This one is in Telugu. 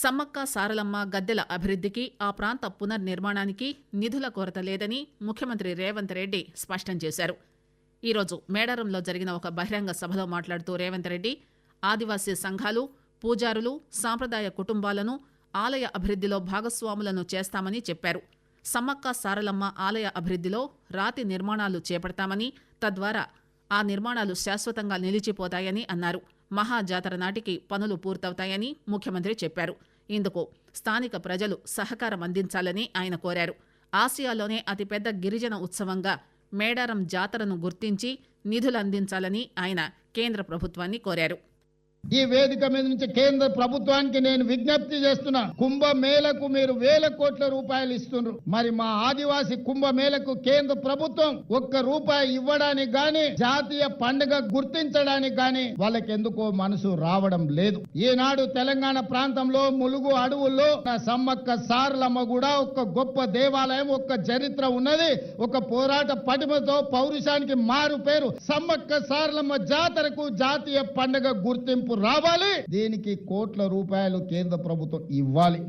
సమ్మక్క సారలమ్మ గద్దెల అభివృద్ధికి ఆ ప్రాంత పునర్నిర్మాణానికి నిధుల కొరత లేదని ముఖ్యమంత్రి రేవంత్ రెడ్డి స్పష్టం చేశారు. ఈరోజు మేడారంలో జరిగిన ఒక బహిరంగ సభలో మాట్లాడుతూ రేవంత్ రెడ్డి ఆదివాసీ సంఘాలు పూజారులు సాంప్రదాయ కుటుంబాలను ఆలయ అభివృద్ధిలో భాగస్వాములను చేస్తామని చెప్పారు. సమ్మక్క సారలమ్మ ఆలయ అభివృద్ధిలో రాతి నిర్మాణాలు చేపడతామని తద్వారా ఆ నిర్మాణాలు శాశ్వతంగా నిలిచిపోతాయని అన్నారు. మహాజాతర నాటికి పనులు పూర్తవుతాయని ముఖ్యమంత్రి చెప్పారు. ఇందుకు స్థానిక ప్రజలు సహకారం అందించాలని ఆయన కోరారు. ఆసియాలోనే అతిపెద్ద గిరిజన ఉత్సవంగా మేడారం జాతరను గుర్తించి నిధులందించాలని ఆయన కేంద్ర ప్రభుత్వాన్ని కోరారు. ఈ వేదిక మీద నుంచి కేంద్ర ప్రభుత్వానికి నేను విజ్ఞప్తి చేస్తున్నా. కుంభ మేళకు మీరు వేల కోట్ల రూపాయలు ఇస్తున్నారు. మరి మా ఆదివాసి కుంభ మేళకు కేంద్ర ప్రభుత్వం ఒక్క రూపాయి ఇవ్వడానికి గాని జాతీయ పండుగ గుర్తించడానికి గాని వాళ్ళకి ఎందుకో మనసు రావడం లేదు. ఈనాడు తెలంగాణ ప్రాంతంలో ములుగు అడవుల్లో సమ్మక్క సారలమ్మ కూడా ఒక గొప్ప దేవాలయం ఒక చరిత్ర ఉన్నది. ఒక పోరాట పటిమతో పౌరుషానికి మారు పేరు సమ్మక్క సారలమ్మ జాతరకు జాతీయ పండుగ గుర్తింపు రావాలి. దీనికి కోట్ల రూపాయలు కేంద్ర ప్రభుత్వం ఇవ్వాలి.